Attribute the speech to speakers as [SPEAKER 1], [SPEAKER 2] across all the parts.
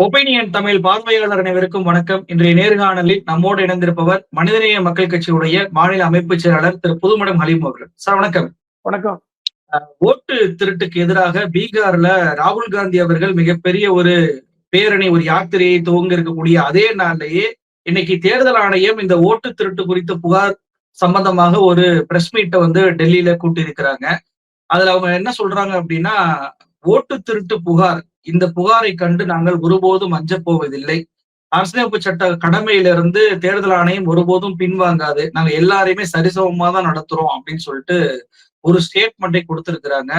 [SPEAKER 1] Opinion Tamil பார்வையாளர் அனைவருக்கும் வணக்கம். இன்றைய நேர்காணலில் நம்மோடு இணைந்திருப்பவர் மனிதநேய மக்கள் கட்சியுடைய மாநில அமைப்பு செயலாளர் திரு புதுமடம் ஹலீம் அவர்கள். சார் வணக்கம்.
[SPEAKER 2] வணக்கம்.
[SPEAKER 1] ஓட்டு திருட்டுக்கு எதிராக பீகார்ல ராகுல் காந்தி அவர்கள் மிகப்பெரிய ஒரு பேரணி ஒரு யாத்திரையை துவங்க இருக்கக்கூடிய அதே நாள்லயே இன்னைக்கு தேர்தல் ஆணையம் இந்த ஓட்டு திருட்டு குறித்த புகார் சம்பந்தமாக ஒரு பிரஸ் மீட்டை வந்து டெல்லியில கூட்டி இருக்கிறாங்க அதுல அவங்க என்ன சொல்றாங்க அப்படின்னா ஓட்டு திருட்டு புகார் இந்த புகாரை கண்டு நாங்கள் ஒருபோதும் அஞ்சப் போவதில்லை. அரசியலமைப்பு சட்ட கடமையிலிருந்து தேர்தல் ஆணையம் ஒருபோதும் பின்வாங்காது. நாங்க எல்லாரையுமே சரிசமமா தான் நடத்துறோம் அப்படின்னு சொல்லிட்டு ஒரு ஸ்டேட்மெண்ட்டை கொடுத்திருக்கிறாங்க.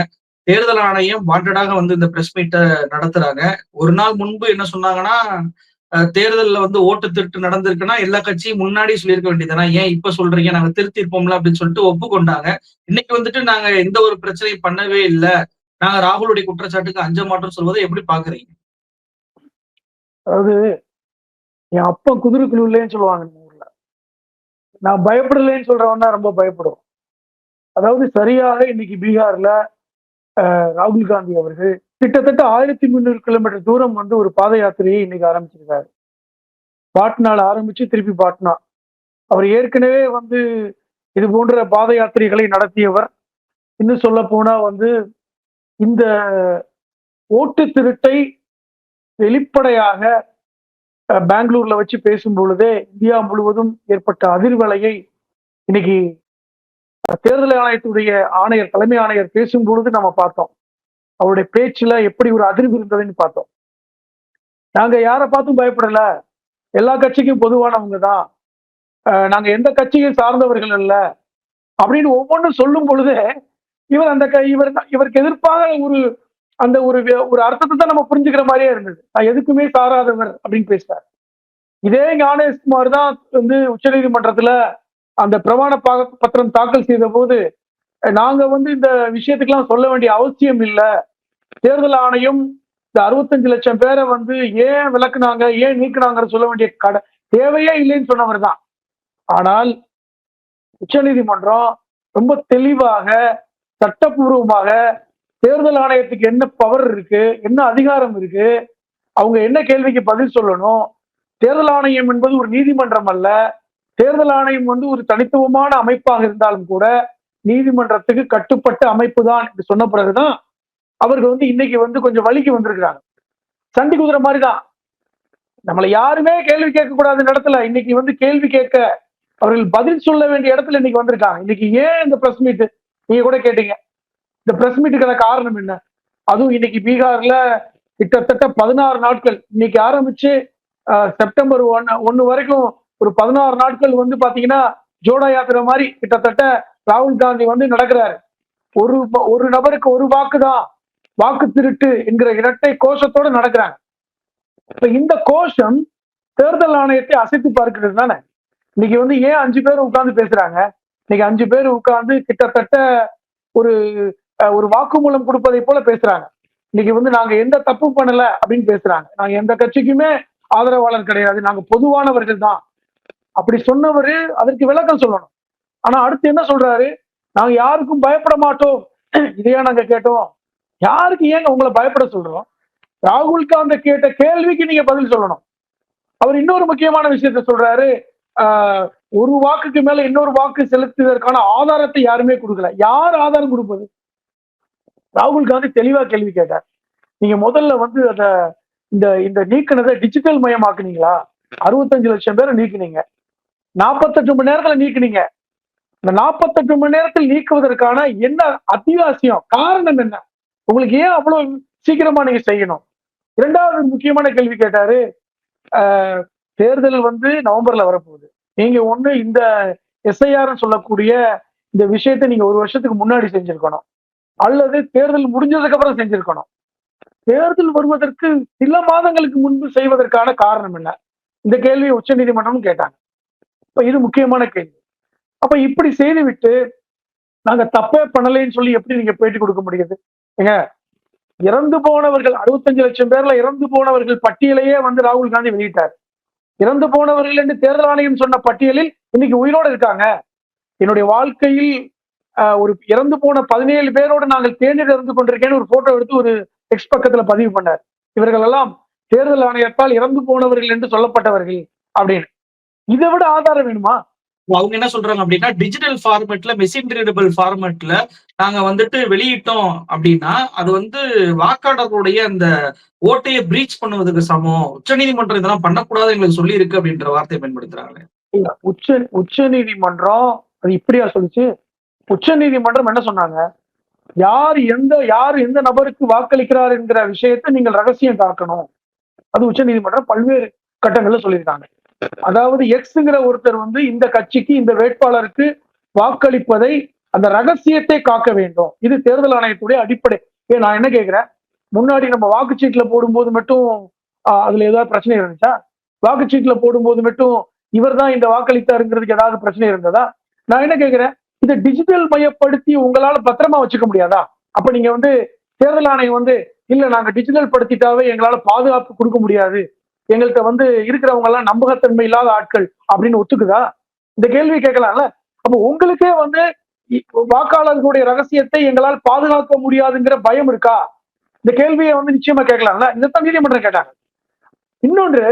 [SPEAKER 1] தேர்தல் ஆணையம் வாண்டடாக வந்து இந்த பிரஸ் மீட்டை நடத்துறாங்க. ஒரு நாள் முன்பு என்ன சொன்னாங்கன்னா தேர்தலில் வந்து ஓட்டு திருட்டு நடந்திருக்குன்னா எல்லா கட்சியும் முன்னாடி சொல்லியிருக்க வேண்டியதுனா ஏன் இப்ப சொல்றீங்க? நாங்க திருத்திருப்போம்ல அப்படின்னு சொல்லிட்டு ஒப்புக்கொண்டாங்க. இன்னைக்கு வந்துட்டு நாங்க எந்த ஒரு பிரச்சனையும் பண்ணவே இல்லை. நாங்க ராகுலுடைய குற்றச்சாட்டுக்கு அஞ்ச மாட்டோம் சொல்வதை எப்படி பாக்குறீங்க
[SPEAKER 2] அதாவது என் அப்பா குதிரை இல்லைன்னு சொல்லுவாங்க நம்ம ஊர்ல. நான் பயப்படலைன்னு சொல்றவன் ரொம்ப பயப்படுவோம் அதாவது சரியாக இன்னைக்கு பீகார்ல ராகுல் காந்தி அவர்கள் கிட்டத்தட்ட ஆயிரத்தி முந்நூறு கிலோமீட்டர் தூரம் வந்து ஒரு பாத யாத்திரையை இன்னைக்கு ஆரம்பிச்சிருக்காரு. பாட்னால ஆரம்பிச்சு திருப்பி பாட்னா. அவர் ஏற்கனவே வந்து இது போன்ற பாத யாத்திரைகளை நடத்தியவர். இன்னும் சொல்ல போனா வந்து இந்த ஓட்டு திருட்டை வெளிப்படையாக பெங்களூர்ல வச்சு பேசும் பொழுதே இந்தியா முழுவதும் ஏற்பட்ட அதிர்வலையை இன்னைக்கு தேர்தல் ஆணையத்துடைய ஆணையர் தலைமை ஆணையர் பேசும் பொழுது நம்ம பார்த்தோம். அவருடைய பேச்சுல எப்படி ஒரு அதிர்வு இருந்ததுன்னு பார்த்தோம். நாங்க யாரை பார்த்தும் பயப்படல. எல்லா கட்சிக்கும் பொதுவானவங்க தான் நாங்க எந்த கட்சியும் சார்ந்தவர்கள் அல்ல. அப்படின்னு ஒவ்வொன்றும் சொல்லும் பொழுதே இவர் அந்த இவர் இவருக்கு எதிர்ப்பாக ஒரு அந்த ஒரு ஒரு அர்த்தத்தை தான் நம்ம புரிஞ்சுக்கிற மாதிரியே இருந்தது. நான் எதுக்குமே சாராதவர் அப்படின்னு பேசுறாரு இதே ஞானேஷ்குமார் தான் வந்து உச்சநீதிமன்றத்துல அந்த பிரமாண பத்திரம் தாக்கல் செய்த போது நாங்க வந்து இந்த விஷயத்துக்கெல்லாம் சொல்ல வேண்டிய அவசியம் இல்லை. தேர்தல் ஆணையம் இந்த அறுபத்தஞ்சு லட்சம் பேரை வந்து ஏன் விளக்குனாங்க ஏன் நீக்குனாங்கன்னு சொல்ல வேண்டிய கடை தேவையே இல்லைன்னு சொன்னவர் தான் ஆனால் உச்சநீதிமன்றம் ரொம்ப தெளிவாக சட்டப்பூர்வமாக தேர்தல் ஆணையத்துக்கு என்ன பவர் இருக்கு என்ன அதிகாரம் இருக்கு அவங்க என்ன கேள்விக்கு பதில் சொல்லணும்? தேர்தல் ஆணையம் என்பது ஒரு நீதிமன்றம் அல்ல. தேர்தல் ஆணையம் வந்து ஒரு தனித்துவமான அமைப்பாக இருந்தாலும் கூட நீதிமன்றத்துக்கு கட்டுப்பட்ட அமைப்பு தான் என்று சொன்ன பிறகுதான் அவர்கள் வந்து இன்னைக்கு வந்து கொஞ்சம் வழிக்கு வந்திருக்கிறாங்க. சண்டி குதிரை மாதிரி தான். நம்மளை யாருமே கேள்வி கேட்கக்கூடாது இடத்துல இன்னைக்கு வந்து கேள்வி கேட்க அவர்கள் பதில் சொல்ல வேண்டிய இடத்துல இன்னைக்கு வந்திருக்காங்க. இன்னைக்கு ஏன் இந்த பிரஸ் மீட் நீங்க கூட கேட்டீங்க. இந்த பிரஸ் மீட்டுக்கான காரணம் என்ன? அதுவும் இன்னைக்கு பீகார்ல கிட்டத்தட்ட பதினாறு நாட்கள் இன்னைக்கு ஆரம்பிச்சு செப்டம்பர் ஒன்னு ஒன்னு வரைக்கும் ஒரு பதினாறு நாட்கள் வந்து பாத்தீங்கன்னா ஜோடா யாத்திரை மாதிரி கிட்டத்தட்ட ராகுல் காந்தி வந்து நடக்கிறாரு. ஒரு ஒரு நபருக்கு ஒரு வாக்கு தான் வாக்கு திருட்டு என்கிற இரட்டை கோஷத்தோட நடக்கிறாங்க. இப்ப இந்த கோஷம் தேர்தல் ஆணையத்தை அசைத்து பார்க்கிறது தானே? இன்னைக்கு வந்து ஏன் அஞ்சு பேர் உட்கார்ந்து பேசுறாங்க? இன்னைக்கு அஞ்சு பேர் உட்கார்ந்து கிட்டத்தட்ட ஒரு ஒரு வாக்குமூலம் கொடுப்பதை போல பேசுறாங்க. இன்னைக்கு வந்து நாங்க எந்த தப்பும் பண்ணல அப்படின்னு பேசுறாங்க. நாங்க எந்த கட்சிக்குமே ஆதரவாளர் கிடையாது. நாங்க பொதுவானவர்கள் தான். அப்படி சொன்னவரு அதற்கு விளக்கம் சொல்லணும். ஆனா அடுத்து என்ன சொல்றாரு? நாங்க யாருக்கும் பயப்பட மாட்டோம். இதையா நாங்க கேட்டோம். யாருக்கு ஏங்க உங்களை பயப்பட சொல்றோம்? ராகுல் காந்த கேட்ட கேள்விக்கு நீங்க பதில் சொல்லணும். அவர் இன்னொரு முக்கியமான விஷயத்த சொல்றாரு. ஒரு வாக்குக்கு மேல இன்னொரு வாக்கு செலுத்துவதற்கான ஆதாரத்தை யாருமே கொடுக்கல. யார் ஆதாரம் கொடுப்பது? ராகுல் காந்தி தெளிவா கேள்வி கேட்டார். நீங்க முதல்ல வந்து அத இந்த இந்த நீக்கினதை டிஜிட்டல் மயமாக்குனீங்களா? அறுபத்தஞ்சு லட்சம் பேரை நீக்கினீங்க. நாற்பத்தெட்டு மணி நேரத்துல நீக்கினீங்க. இந்த நாற்பத்தெட்டு மணி நேரத்தில் நீக்குவதற்கான என்ன அத்தியாவசியம்? காரணம் என்ன? உங்களுக்கு ஏன் அவ்வளவு சீக்கிரமா நீங்க செய்யணும்? இரண்டாவது முக்கியமான கேள்வி கேட்டாரு தேர்தல் வந்து நவம்பர்ல வரப்போகுது. நீங்க ஒண்ணு இந்த எஸ்ஐஆர் சொல்லக்கூடிய இந்த விஷயத்த நீங்க ஒரு வருஷத்துக்கு முன்னாடி செஞ்சிருக்கணும். அல்லது தேர்தல் முடிஞ்சதுக்கு அப்புறம் செஞ்சிருக்கணும். தேர்தல் வருவதற்கு சில மாதங்களுக்கு முன்பு செய்வதற்கான காரணம் என்ன? இந்த கேள்வியை உச்ச நீதிமன்றம் கேட்டாங்க. இப்ப இது முக்கியமான கேள்வி. அப்ப இப்படி செய்து விட்டு நாங்க தப்பே பண்ணலைன்னு சொல்லி எப்படி நீங்க பேட்டி கொடுக்க முடியுது? ஏங்க இறந்து போனவர்கள் அறுபத்தஞ்சு லட்சம் பேர்ல இறந்து போனவர்கள் பட்டியலையே வந்து ராகுல் காந்தி வெளியிட்டார். இறந்து போனவர்கள் என்று தேர்தல் ஆணையம் சொன்ன பட்டியலில் இன்னைக்கு உயிரோடு இருக்காங்க. என்னுடைய வாழ்க்கையில் ஒரு இறந்து போன பதினேழு பேரோடு நாங்கள் தேநீர் இறந்து கொண்டிருக்கேன்னு ஒரு போட்டோ எடுத்து ஒரு எக்ஸ் பக்கத்துல பதிவு பண்ணார். இவர்கள் எல்லாம் தேர்தல் ஆணையத்தால் இறந்து போனவர்கள் என்று சொல்லப்பட்டவர்கள் அப்படின்னு. இதை விட ஆதாரம் வேணுமா?
[SPEAKER 1] அவங்க என்ன சொல்றாங்க அப்படின்னா டிஜிட்டல் ஃபார்மேட்ல மெஷின் ரீடபிள் ஃபார்மேட்ல நாங்க வந்துட்டு வெளியிட்டோம் அப்படின்னா அது வந்து வாக்காளர்களுடைய அந்த ஓட்டையை பிரீச் பண்ணுவதற்கு சமம். உச்சநீதிமன்றம் இதெல்லாம் பண்ணக்கூடாது எங்களுக்கு சொல்லி இருக்கு அப்படின்ற வார்த்தையை பயன்படுத்துறாங்க
[SPEAKER 2] இல்ல உச்ச உச்ச நீதிமன்றம் அது இப்படியா சொல்லிச்சு? உச்ச நீதிமன்றம் என்ன சொன்னாங்க? யார் எந்த யார் எந்த நபருக்கு வாக்களிக்கிறார் என்கிற விஷயத்தை நீங்கள் ரகசியம் காக்கணும். அது உச்ச நீதிமன்றம் பல்வேறு கட்டங்கள்ல சொல்லியிருக்காங்க. அதாவது எக்ஸ்ங்கிற ஒருத்தர் வந்து இந்த கட்சிக்கு இந்த வேட்பாளருக்கு வாக்களிப்பதை அந்த ரகசியத்தை காக்க வேண்டும். இது தேர்தல் ஆணையத்துடைய அடிப்படை. ஏ நான் என்ன கேட்கிறேன் முன்னாடி நம்ம வாக்குச்சீட்டுல போடும்போது மட்டும் அதுல ஏதாவது பிரச்சனை இருந்துச்சா? வாக்குச்சீட்டுல போடும்போது மட்டும் இவர் தான் இந்த வாக்களித்தாருங்கிறதுக்கு ஏதாவது பிரச்சனை இருந்ததா? நான் என்ன கேட்கிறேன் இதை டிஜிட்டல் மையப்படுத்தி உங்களால பத்திரமா வச்சுக்க முடியாதா? அப்ப நீங்க வந்து தேர்தல் ஆணையம் வந்து இல்ல நாங்க டிஜிட்டல் படுத்திட்டாவே எங்களால பாதுகாப்பு கொடுக்க முடியாது. எங்கள்கிட்ட வந்து இருக்கிறவங்க எல்லாம் நம்பகத்தன்மை இல்லாத ஆட்கள். அப்படின்னு ஒத்துக்குதா? இந்த கேள்வி கேட்கலாம்ல? அப்ப உங்களுக்கே வந்து வாக்காளர்களுடைய ரகசியத்தை எங்களால் பாதுகாக்க முடியாதுங்கிற பயம் இருக்கா? இந்த கேள்வியை வந்து நிச்சயமா கேட்கலாம்ல? இதைத்தான் நீதிமன்றம் கேட்டாங்க. இன்னொன்று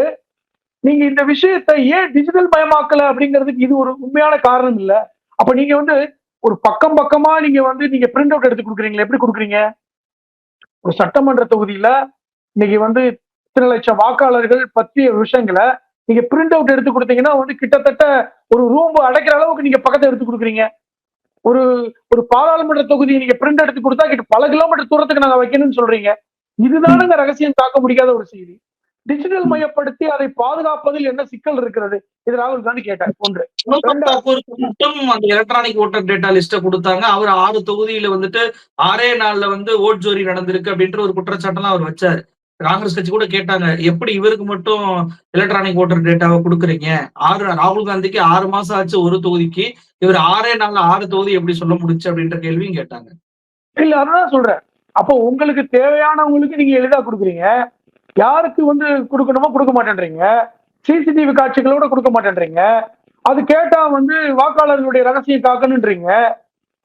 [SPEAKER 2] நீங்க இந்த விஷயத்தை ஏன் டிஜிட்டல் மயமாக்கல அப்படிங்கிறதுக்கு இது ஒரு உண்மையான காரணம் இல்ல. அப்ப நீங்க வந்து ஒரு பக்கம் பக்கமா நீங்க வந்து நீங்க பிரிண்ட் அவுட் எடுத்து கொடுக்குறீங்களா எப்படி கொடுக்குறீங்க? ஒரு சட்டமன்ற தொகுதியில இன்னைக்கு வந்து இத்தனை லட்சம் வாக்காளர்கள் பற்றிய விஷயங்களை நீங்க பிரிண்ட் அவுட் எடுத்து கொடுத்தீங்கன்னா வந்து கிட்டத்தட்ட ஒரு ரூம் அடைக்கிற அளவுக்கு நீங்க பக்கத்தை எடுத்து கொடுக்குறீங்க. ஒரு ஒரு பாராளுமன்ற தொகுதியை நீங்க பிரிண்ட் எடுத்து கொடுத்தா கிட்ட பல கிலோமீட்டர் தூரத்துக்கு நாங்க வைக்கணும்னு சொல்றீங்க. இதுதானுங்க ரகசியம் தாக்க முடியாத ஒரு செய்தி. டிஜிட்டல் மயப்படுத்தி அதை பாதுகாப்பதில் என்ன சிக்கல் இருக்கிறது? இது ராகுல் காந்தி கேட்டார். ஒன்று.
[SPEAKER 1] மட்டும் அந்த எலக்ட்ரானிக் ஓட்டர் டேட்டா லிஸ்ட கொடுத்தாங்க. அவர் ஆறு தொகுதியில வந்துட்டு ஆறே நாள்ல வந்து ஓட் ஜோரி நடந்திருக்கு அப்படின்ற ஒரு குற்றச்சாட்டெல்லாம் அவர் வச்சாரு. காங்கிரஸ் கட்சி கூட கேட்டாங்க எப்படி இவருக்கு மட்டும் எலக்ட்ரானிக் ஓட்டர் டேட்டாவை கொடுக்குறீங்க? ஆறு ராகுல் காந்திக்கு ஆறு மாசம் ஆச்சு ஒரு தொகுதிக்கு. இவர் ஆறே நாள் ஆறு தொகுதி எப்படி சொல்ல முடிச்சு? அப்படின்ற கேள்வியும் கேட்டாங்க.
[SPEAKER 2] இல்ல அதான் சொல்றேன். அப்போ உங்களுக்கு தேவையானவங்களுக்கு நீங்க எளிதா கொடுக்குறீங்க. யாருக்கு வந்து கொடுக்கணுமோ கொடுக்க மாட்டேன்றீங்க. சிசிடிவி காட்சிகளோட கொடுக்க மாட்டேன்றீங்க. அது கேட்டா வந்து வாக்காளர்களுடைய ரகசியம் காக்கணுன்றீங்க.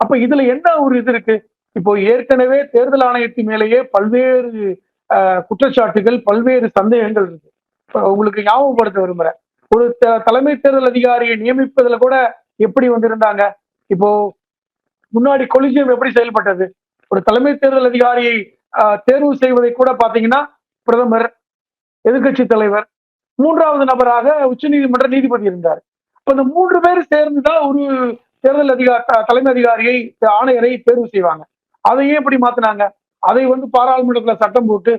[SPEAKER 2] அப்ப இதுல என்ன ஒரு இது இருக்கு? இப்போ ஏற்கனவே தேர்தல் ஆணையத்தின் மேலேயே பல்வேறு குற்றச்சாட்டுகள் பல்வேறு சந்தேகங்கள் இருக்கு. உங்களுக்கு ஞாபகப்படுத்த விரும்புறேன். ஒரு த- தலைமை தேர்தல் அதிகாரியை நியமிப்பதுல கூட எப்படி வந்திருந்தாங்க? இப்போ முன்னாடி கொலிஜியம் எப்படி செயல்பட்டது? ஒரு தலைமை தேர்தல் அதிகாரியை ஆஹ், தேர்வு செய்வதை கூட பாத்தீங்கன்னா பிரதமர் எதிர்க்கட்சி தலைவர் மூன்றாவது நபராக உச்சநீதிமன்ற நீதிபதி இருந்தார். இப்ப இந்த மூன்று பேர் சேர்ந்துதான் ஒரு தேர்தல் அதிகார தலைமை அதிகாரியை ஆணையரை தேர்வு செய்வாங்க. அதையே எப்படி மாத்தினாங்க? அதை வந்து பாராளுமன்றத்துல சட்டம் போட்டு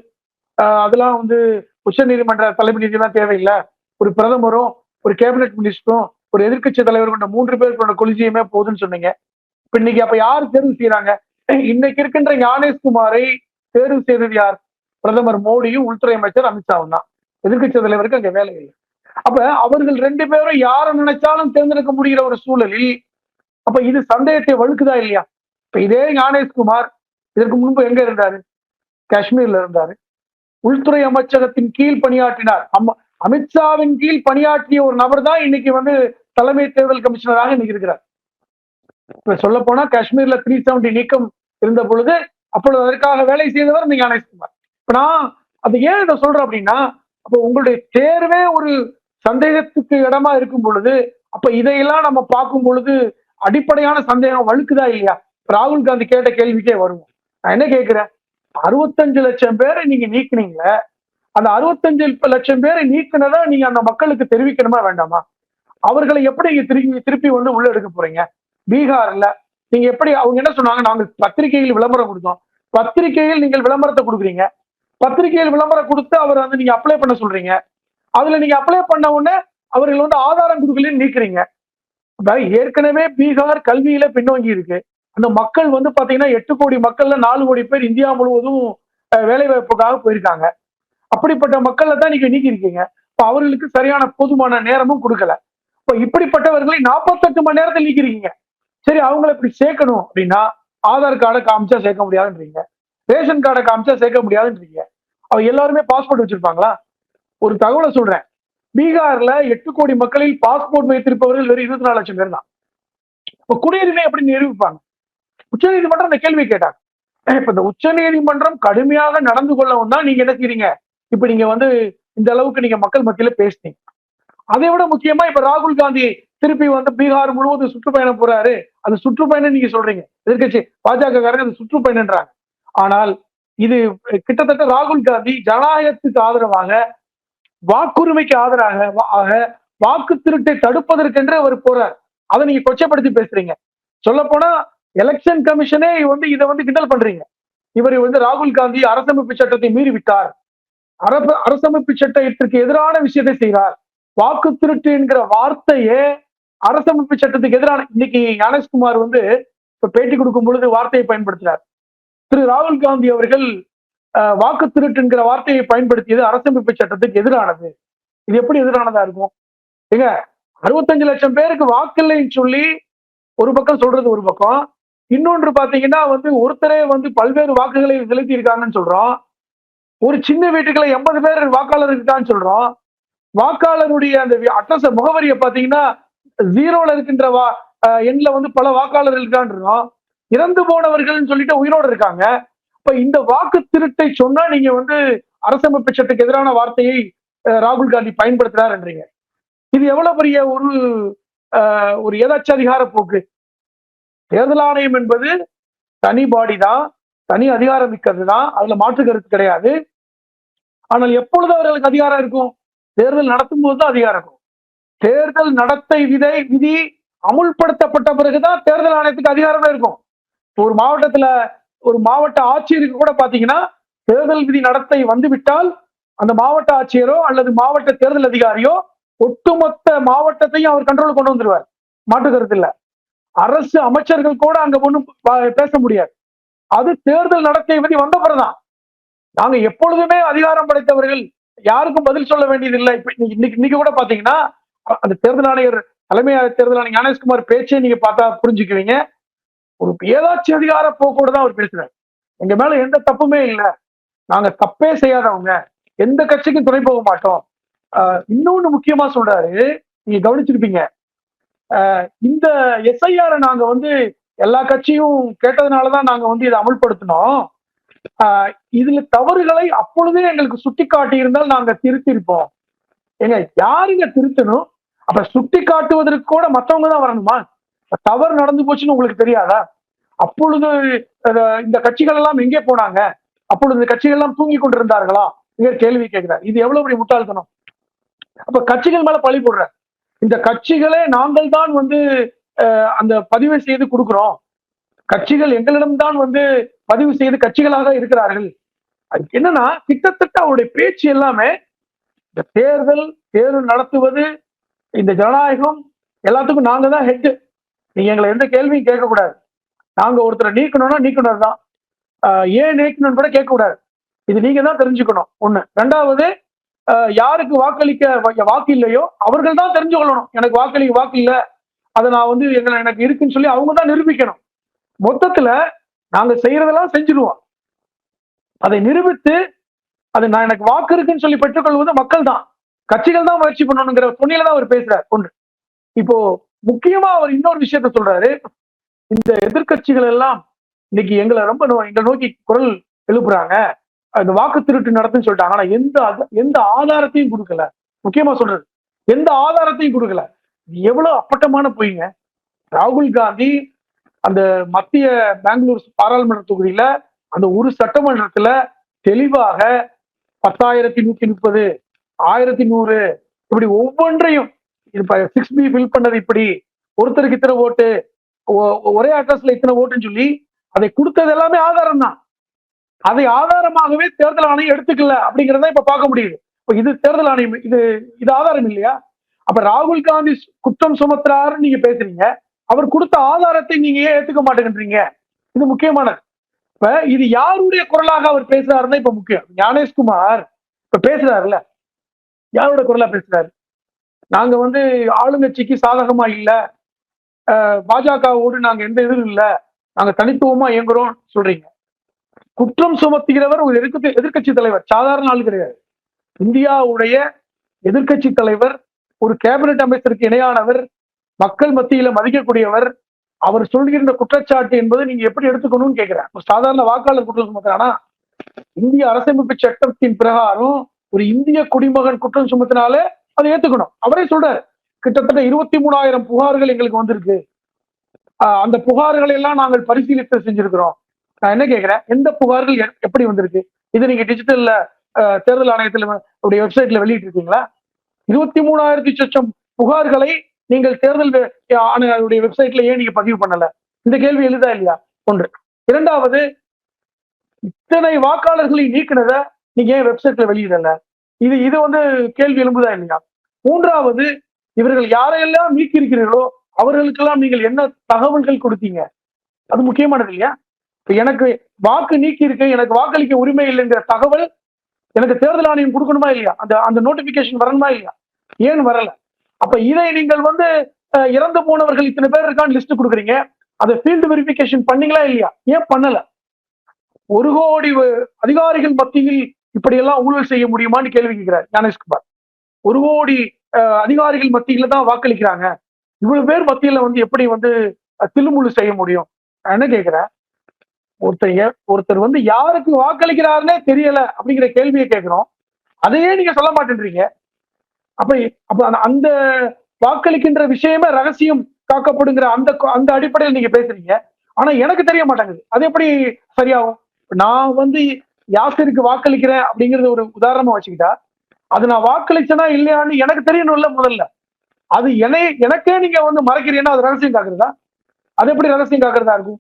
[SPEAKER 2] ஆஹ், அதெல்லாம் வந்து உச்ச நீதிமன்ற தலைமை நீதிலாம் தேவையில்லை. ஒரு பிரதமரும் ஒரு கேபினெட் மினிஸ்டரும் ஒரு எதிர்க்கட்சி தலைவர் கொண்ட மூன்று பேர் கொண்ட கொலிஜியமே போதுன்னு சொன்னீங்க. இப்ப இன்னைக்கு அப்ப யார் தேர்வு செய்யறாங்க இன்னைக்கு இருக்கின்ற ஞானேஷ்குமாரை தேர்வு செய்தது யார்? பிரதமர் மோடியும் உள்துறை அமைச்சர் அமித்ஷாவும் தான். எதிர்க்கட்சி தலைவருக்கு அங்க வேலை இல்லை. அப்ப அவர்கள் ரெண்டு பேரும் யாரை நினைச்சாலும் தேர்ந்தெடுக்க முடிகிற ஒரு சூழலில் அப்ப இது சந்தேகத்தை வழுக்குதா இல்லையா? இப்ப இதே ஞானேஷ்குமார் இதற்கு முன்பு எங்க இருந்தாரு? காஷ்மீர்ல இருந்தாரு. உள்துறை அமைச்சகத்தின் கீழ் பணியாற்றினார். அம்மா அமித்ஷாவின் கீழ் பணியாற்றிய ஒரு நபர் தான் இன்னைக்கு வந்து தலைமை தேர்தல் கமிஷனராக இன்னைக்கு இருக்கிறார். இப்ப சொல்ல போனா காஷ்மீர்ல த்ரீ செவன்டி நீக்கம் இருந்த பொழுது அப்பொழுது அதற்காக வேலை செய்தவர் இந்த ஞானேஷ்குமார் இப்ப நான் அது ஏன் இதை சொல்றேன் அப்படின்னா அப்போ உங்களுடைய தேர்வே ஒரு சந்தேகத்துக்கு இடமா இருக்கும் பொழுது அப்ப இதையெல்லாம் நம்ம பார்க்கும் பொழுது அடிப்படையான சந்தேகம் வழுக்குதா இல்லையா? ராகுல் காந்தி கேட்ட கேள்விக்கே வருவோம். நான் என்ன கேட்கிறேன் அறுபத்தஞ்சு லட்சம் பேரை நீங்க நீக்கினீங்களே அந்த அறுபத்தஞ்சு லட்சம் பேரை நீக்கினதா நீங்க அந்த மக்களுக்கு தெரிவிக்கணுமா வேண்டாமா? அவர்களை எப்படி நீங்க திருப்பி திருப்பி வந்து உள்ள எடுக்க போறீங்க? பீகார்ல நீங்க எப்படி அவங்க என்ன சொன்னாங்க? நாங்கள் பத்திரிகையில் விளம்பரம் கொடுத்தோம். பத்திரிகையில் நீங்கள் விளம்பரத்தை கொடுக்குறீங்க. பத்திரிகையில் விளம்பரம் கொடுத்து அவர் வந்து நீங்க அப்ளை பண்ண சொல்றீங்க. அதுல நீங்க அப்ளை பண்ண உடனே அவர்கள் வந்து ஆதாரம் கொடுக்கலன்னு நீக்குறீங்க. ஏற்கனவே பீகார் கல்வியில பின்னோங்கி இருக்கு. அந்த மக்கள் வந்து பாத்தீங்கன்னா எட்டு கோடி மக்கள்ல நாலு கோடி பேர் இந்தியா முழுவதும் வேலை வாய்ப்புக்காக போயிருக்காங்க. அப்படிப்பட்ட மக்களை தான் நீங்க நீக்கியிருக்கீங்க. இப்போ அவர்களுக்கு சரியான போதுமான நேரமும் கொடுக்கல. இப்போ இப்படிப்பட்டவர்களை நாற்பத்தெட்டு மணி நேரத்தில் நீக்கிறீங்க சரி அவங்கள இப்படி சேர்க்கணும் அப்படின்னா ஆதார் கார்டை காமிச்சா சேர்க்க முடியாதுன்றீங்க. ரேஷன் கார்டை காமிச்சா சேர்க்க முடியாதுன்றீங்க. அவங்க எல்லாருமே பாஸ்போர்ட் வச்சிருப்பாங்களா? ஒரு தகவலை சொல்றேன். பீகார்ல எட்டு கோடி மக்களில் பாஸ்போர்ட் வைத்திருப்பவர்கள் வெறும் இருபத்தி நாலு லட்சம் பேர் தான். இப்போ குடியுரிமை எப்படி நிரூபிப்பாங்க. உச்சநீதிமன்றம் இந்த கேள்வி கேட்டாங்க இப்ப இந்த உச்சநீதிமன்றம் கடுமையாக நடந்து கொள்ளவும் தான் நீங்க என்ன செய்றீங்க? இப்ப நீங்க வந்து இந்த அளவுக்கு நீங்க மக்கள் மத்தியில பேசுனீங்க. அதை விட முக்கியமா இப்ப ராகுல் காந்தி திருப்பி வந்து பீகார் முழுவதும் சுற்றுப்பயணம் போறாரு. அது சுற்றுப்பயணம் நீங்க சொல்றீங்க. எதிர்கட்சி பாஜக காரங்க அது சுற்றுப்பயணம்ன்றாங்க ஆனால் இது கிட்டத்தட்ட ராகுல் காந்தி ஜனநாயகத்துக்கு ஆதரவாக வாக்குரிமைக்கு ஆதரவாக ஆக வாக்கு திருட்டை தடுப்பதற்கென்று அவர் போறார். அதை நீங்க கொச்சைப்படுத்தி பேசுறீங்க. சொல்ல போனா எலெக்ஷன் கமிஷனே வந்து இதை வந்து கிண்டல் பண்றீங்க. இவர் வந்து ராகுல் காந்தி அரசமைப்பு சட்டத்தை மீறி விட்டார் அரசமைப்பு சட்டத்திற்கு எதிரான விஷயத்தை செய்கிறார் வாக்கு திருட்டு என்கிற வார்த்தையே அரசமைப்பு சட்டத்துக்கு எதிரான இன்னைக்கு ஞானேஷ்குமார் வந்து இப்ப பேட்டி கொடுக்கும் பொழுது வார்த்தையை பயன்படுத்தினார். திரு ராகுல் காந்தி அவர்கள் வாக்கு திருட்டு என்கிற வார்த்தையை பயன்படுத்தியது அரசமைப்பு சட்டத்துக்கு எதிரானது. இது எப்படி எதிரானதா இருக்கும்? ஏங்க அறுபத்தஞ்சு லட்சம் பேருக்கு வாக்கில்லைன்னு சொல்லி ஒரு பக்கம் சொல்றது ஒரு பக்கம் இன்னொன்று பாத்தீங்கன்னா வந்து ஒருத்தரே வந்து பல்வேறு வாக்குகளை செலுத்தி இருக்காங்கன்னு சொல்றோம். ஒரு சின்ன வீட்டுக்குள்ள எண்பது பேர் வாக்காளர் இருக்கான்னு சொல்றோம். வாக்காளருடைய அந்த அட்ரஸ் முகவரியை பாத்தீங்கன்னா ஜீரோல இருக்கின்ற வா எண்ல வந்து பல வாக்காளர்கள் இருக்கான்றோம் இறந்து போனவர்கள்னு சொல்லிட்டு உயிரோடு இருக்காங்க. இப்ப இந்த வாக்கு திருட்டை சொன்னா நீங்க வந்து அரசமைப்பு சட்டத்துக்கு எதிரான வார்த்தையை ராகுல் காந்தி பயன்படுத்துறாருன்றீங்க. இது எவ்வளவு பெரிய ஒரு ஒரு ஏதாச்சும் அதிகார போக்கு. தேர்தல் ஆணையம் என்பது தனி பாடி தான் தனி அதிகாரம் மிக்கது தான் அதுல மாற்று கருத்து கிடையாது. ஆனால் எப்பொழுது அவர்களுக்கு அதிகாரம் இருக்கும்? தேர்தல் நடத்தும் போது தான் அதிகாரம் இருக்கும். தேர்தல் நடத்தை விதை விதி அமுல்படுத்தப்பட்ட பிறகுதான் தேர்தல் ஆணையத்துக்கு அதிகாரமே இருக்கும். ஒரு மாவட்டத்துல ஒரு மாவட்ட ஆட்சியருக்கு கூட பாத்தீங்கன்னா தேர்தல் விதி நடத்தை வந்துவிட்டால் அந்த மாவட்ட ஆட்சியரோ அல்லது மாவட்ட தேர்தல் அதிகாரியோ ஒட்டுமொத்த மாவட்டத்தையும் அவர் கண்ட்ரோல் கொண்டு வந்துருவார். மாற்று கருத்து இல்லை. அரசு அமைச்சர்கள் கூட அங்க ஒன்றும் பேச முடியாது. அது தேர்தல் நடத்தை பற்றி வந்த பிறதான் நாங்க எப்பொழுதுமே அதிகாரம் படைத்தவர்கள் யாருக்கும் பதில் சொல்ல வேண்டியது இல்லை இப்ப இன்னைக்கு இன்னைக்கு இன்னைக்கு கூட பாத்தீங்கன்னா அந்த தேர்தல் ஆணையர் தலைமை தேர்தல் ஆணையர் ஞானேஷ்குமார் பேச்சே நீங்க பார்த்தா புரிஞ்சுக்குவீங்க. ஒரு ஏதாட்சி அதிகார போக்கோடு தான் அவர் பேசுறாரு. எங்க மேல எந்த தப்புமே இல்லை. நாங்க தப்பே செய்யாதவங்க. எந்த கட்சிக்கும் துணை போக மாட்டோம். ஆஹ் இன்னொன்னு முக்கியமா சொல்றாரு. நீங்க கவனிச்சிருப்பீங்க. இந்த எஸ்ஐஆர் நாங்க வந்து எல்லா கட்சியும் கேட்டதுனாலதான் நாங்க வந்து இதை அமல்படுத்தினோம். ஆஹ் இதுல தவறுகளை அப்பொழுதே எங்களுக்கு சுட்டி காட்டி இருந்தால் நாங்க திருத்திருப்போம். ஏங்க யாருங்க திருத்தணும்? அப்ப சுட்டி காட்டுவதற்கு கூட மத்தவங்க தான் வரணுமா? தவறு நடந்து போச்சுன்னு உங்களுக்கு தெரியாதா? அப்பொழுது இந்த கட்சிகள் எல்லாம் எங்கே போனாங்க? அப்பொழுது இந்த கட்சிகள் எல்லாம் தூங்கி கொண்டிருந்தார்களா? கேள்வி கேட்கிறார். இது எவ்வளவு பெரிய முட்டாள்தனம்? அப்ப கட்சிகள் மேல பழி போடுற இந்த கட்சிகளே நாங்கள் தான் வந்து அந்த பதிவு செய்து கொடுக்கிறோம். கட்சிகள் எங்களிடம்தான் வந்து பதிவு செய்து கட்சிகளாக இருக்கிறார்கள். அதுக்கு என்னன்னா கிட்டத்தட்ட அவருடைய பேச்சு எல்லாமே இந்த தேர்தல் தேர்தல் நடத்துவது இந்த ஜனநாயகம் எல்லாத்துக்கும் நாங்க தான் ஹெட் நீங்க எங்களை எந்த கேள்வியும் கேட்கக்கூடாது. நாங்க ஒருத்தரை நீக்கணும்னா நீக்கணும் தான் ஏன் நீக்கணும்னு கூட கேட்கக்கூடாது. இது நீங்க தான் தெரிஞ்சுக்கணும். ஒண்ணு. ரெண்டாவது யாருக்கு வாக்களிக்க வாக்கு இல்லையோ அவர்கள் தான் தெரிஞ்சு கொள்ளணும் எனக்கு வாக்களிக்க வாக்கு இல்லை. அதை நான் வந்து எங்களை எனக்கு இருக்குன்னு சொல்லி அவங்க தான் நிரூபிக்கணும். மொத்தத்துல நாங்க செய்யறதெல்லாம் செஞ்சிருவோம் அதை நிரூபித்து அது நான் எனக்கு வாக்கு இருக்குன்னு சொல்லி பெற்றுக்கொள்வது மக்கள் தான். கட்சிகள் தான் முயற்சி பண்ணணுங்கிற துணியில தான் அவர் பேசுறாரு ஒன்று. இப்போ முக்கியமா அவர் இன்னொரு விஷயத்த சொல்றாரு. இந்த எதிர்க்கட்சிகள் எல்லாம் இன்னைக்கு எங்களை ரொம்ப நோ- எங்களை நோக்கி குரல் எழுப்புறாங்க. அந்த வாக்கு திருட்டு நடத்துன்னு சொல்லிட்டாங்க. ஆனா எந்த எந்த ஆதாரத்தையும் கொடுக்கல. முக்கியமா சொல்றது எந்த ஆதாரத்தையும் கொடுக்கல. எவ்வளவு அப்பட்டமான பொய்ங்க? ராகுல் காந்தி அந்த மத்திய பெங்களூர் பாராளுமன்ற தொகுதியில அந்த ஒரு சட்டமன்றத்துல தெளிவாக பத்தாயிரத்தி நூத்தி முப்பது ஆயிரத்தி நூறு இப்படி ஒவ்வொன்றையும் இப்ப சிக்ஸ் பி ஃபில் பண்ணது இப்படி ஒருத்தருக்கு இத்தனை ஓட்டு ஒ- ஒரே அட்ரஸ்ல இத்தனை ஓட்டுன்னு சொல்லி அதை கொடுத்தது எல்லாமே ஆதாரம் தான் அதை ஆதாரமாகவே தேர்தல் ஆணையம் எடுத்துக்கல அப்படிங்கிறத இப்ப பார்க்க முடியுது. இப்ப இது தேர்தல் ஆணையம் இது இது ஆதாரம் இல்லையா? அப்ப ராகுல் காந்தி குற்றம் சுமத்துறாருன்னு நீங்க பேசுறீங்க. அவர் கொடுத்த ஆதாரத்தை நீங்க ஏன் ஏத்துக்க மாட்டேங்கிறீங்க இது முக்கியமானது. இப்ப இது யாருடைய குரலாக அவர் பேசுறாருன்னா இப்ப முக்கியம். ஞானேஷ்குமார் இப்ப பேசுறாருல்ல. யாரோட குரலா பேசுறாரு? நாங்க வந்து ஆளுங்கட்சிக்கு சாதகமா இல்லை. பாஜகவோடு நாங்க எந்த இதுவும் இல்லை. நாங்க தனித்துவமா இயங்குறோம் சொல்றீங்க. குற்றம் சுமத்துகிறவர் ஒரு எதிர்க்கட்சி எதிர்க்கட்சி தலைவர். சாதாரண ஆள் கிடையாது. இந்தியாவுடைய எதிர்க்கட்சி தலைவர் ஒரு கேபினெட் அமைச்சருக்கு இணையானவர் மக்கள் மத்தியில மதிக்கக்கூடியவர் அவர் சொல்கின்ற குற்றச்சாட்டு என்பது நீங்க எப்படி எடுத்துக்கணும்னு கேட்கிறேன் ஒரு சாதாரண வாக்காளர் குற்றம் சுமத்துறானா இந்திய அரசமைப்பு சட்டத்தின் பிரகாரம் ஒரு இந்திய குடிமகன் குற்றம் சுமத்தினாலே அதை ஏத்துக்கணும். அவரே சொல்றாரு கிட்டத்தட்ட இருபத்தி மூணாயிரம் புகார்கள் எங்களுக்கு வந்திருக்கு. ஆஹ் அந்த புகார்களை எல்லாம் நாங்கள் பரிசீலித்து செஞ்சிருக்கிறோம். நான் என்ன கேட்கிறேன் எந்த புகார்கள் எப்படி வந்திருக்கு? இது நீங்க டிஜிட்டல்ல தேர்தல் ஆணையத்தில் உடைய வெப்சைட்ல வெளியிட்டு இருக்கீங்களா இருபத்தி மூணாயிரத்தி சொச்சம் புகார்களை நீங்கள் தேர்தல் ஆணையருடைய வெப்சைட்ல ஏன் நீங்க பதிவு பண்ணல? இந்த கேள்வி எழுதா இல்லையா? ஒன்று. இரண்டாவது இத்தனை வாக்காளர்களை நீக்கினத நீங்க ஏன் வெப்சைட்ல வெளியிடல? இது இது வந்து கேள்வி எழும்புதா இல்லையா? மூன்றாவது இவர்கள் யாரையெல்லாம் நீக்கி இருக்கிறீர்களோ அவர்களுக்கெல்லாம் நீங்கள் என்ன தகவல்கள் கொடுத்தீங்க? அது முக்கியமானது இல்லையா? எனக்கு வாக்கு நீக்கி இருக்கு எனக்கு வாக்களிக்க உரிமை இல்லைங்கிற தகவல் எனக்கு தேர்தல் ஆணையம் கொடுக்கணுமா இல்லையா? அந்த அந்த நோட்டிபிகேஷன் வரணுமா இல்லையா? ஏன் வரல? அப்ப இதை நீங்கள் வந்து இறந்து போனவர்கள் இத்தனை பேர் இருக்கான்னு லிஸ்ட் கொடுக்குறீங்க. அதை ஃபீல்டு வெரிஃபிகேஷன் பண்ணீங்களா இல்லையா? ஏன் பண்ணல? ஒரு கோடி அதிகாரிகள் மத்தியில் இப்படியெல்லாம் ஊழல் செய்ய முடியுமான்னு கேள்வி கேட்கிறார் ஞானேஷ்குமார் ஒரு கோடி அஹ், அதிகாரிகள் மத்தியில தான் வாக்களிக்கிறாங்க. இவ்வளவு பேர் மத்தியில வந்து எப்படி வந்து அஹ், தில்லுமுள்ளு செய்ய முடியும்? என்ன கேட்கிறேன்? ஒருத்தர் ஒருத்தர் வந்து யாருக்கு வாக்களிக்கிறாருன்னே தெரியல அப்படிங்கிற கேள்வியை கேட்கிறோம். அதையே நீங்க சொல்ல மாட்டேன்றீங்க. அப்ப அப்ப அந்த- வாக்களிக்கின்ற விஷயமே ரகசியம் காக்கப்படுங்கிற அந்த அந்த அடிப்படையில் நீங்க பேசுறீங்க. ஆனா எனக்கு தெரிய மாட்டேங்குது. அது எப்படி சரியாகும்? நான் வந்து யாசருக்கு வாக்களிக்கிறேன் அப்படிங்கறது ஒரு உதாரணமா வச்சுக்கிட்டா அது நான் வாக்களிச்சனா இல்லையான்னு எனக்கு தெரியணும்ல முதல்ல. அது என்னை எனக்கே நீங்க வந்து மறைக்கிறீங்கன்னா அது ரகசியம் காக்குறதா? அது எப்படி ரகசியம் காக்குறதா இருக்கும்?